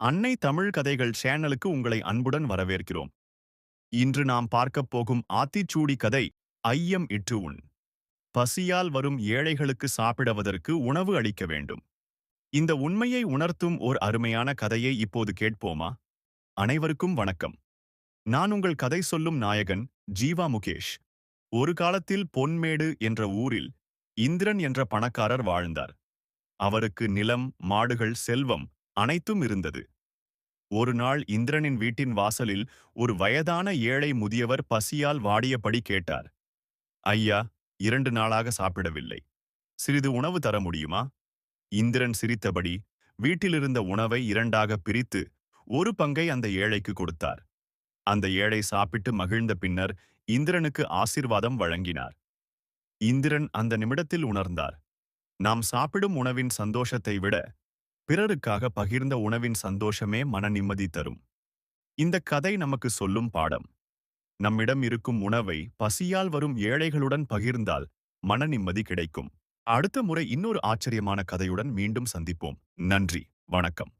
அன்னை தமிழ் கதைகள் சேனலுக்கு உங்களை அன்புடன் வரவேற்கிறோம். இன்று நாம் பார்க்கப் போகும் ஆத்திச்சூடி கதை ஐயம் இட்டு உண். பசியால் வரும் ஏழைகளுக்கு சாப்பிடுவதற்கு உணவு அளிக்க வேண்டும். இந்த உண்மையை உணர்த்தும் ஓர் அருமையான கதையை இப்போது கேட்போமா? அனைவருக்கும் வணக்கம். நான் உங்கள் கதை சொல்லும் நாயகன் ஜீவா முகேஷ். ஒரு காலத்தில் பொன்மேடு என்ற ஊரில் இந்திரன் என்ற பணக்காரர் வாழ்ந்தார். அவருக்கு நிலம் மாடுகள் செல்வம் அனைத்தும் இருந்தது. ஒரு நாள் இந்திரனின் வீட்டின் வாசலில் ஒரு வயதான ஏழை முதியவர் பசியால் வாடியபடி கேட்டார். ஐயா இரண்டு நாளாக சாப்பிடவில்லை. சிறிது உணவு தர முடியுமா? இந்திரன் சிரித்தபடி வீட்டிலிருந்த உணவை இரண்டாக பிரித்து ஒரு பங்கை அந்த ஏழைக்கு கொடுத்தார். அந்த ஏழை சாப்பிட்டு மகிழ்ந்த பின்னர் இந்திரனுக்கு ஆசிர்வாதம் வழங்கினார். இந்திரன் அந்த நிமிடத்தில் உணர்ந்தார். நாம் சாப்பிடும் உணவின் சந்தோஷத்தை விட பிறருக்காக பகிர்ந்த உணவின் சந்தோஷமே மன நிம்மதி தரும். இந்த கதை நமக்கு சொல்லும் பாடம். நம்மிடம் இருக்கும் உணவை பசியால் வரும் ஏழைகளுடன் பகிர்ந்தால் மன நிம்மதி கிடைக்கும். அடுத்த முறை இன்னொரு ஆச்சரியமான கதையுடன் மீண்டும் சந்திப்போம். நன்றி. வணக்கம்.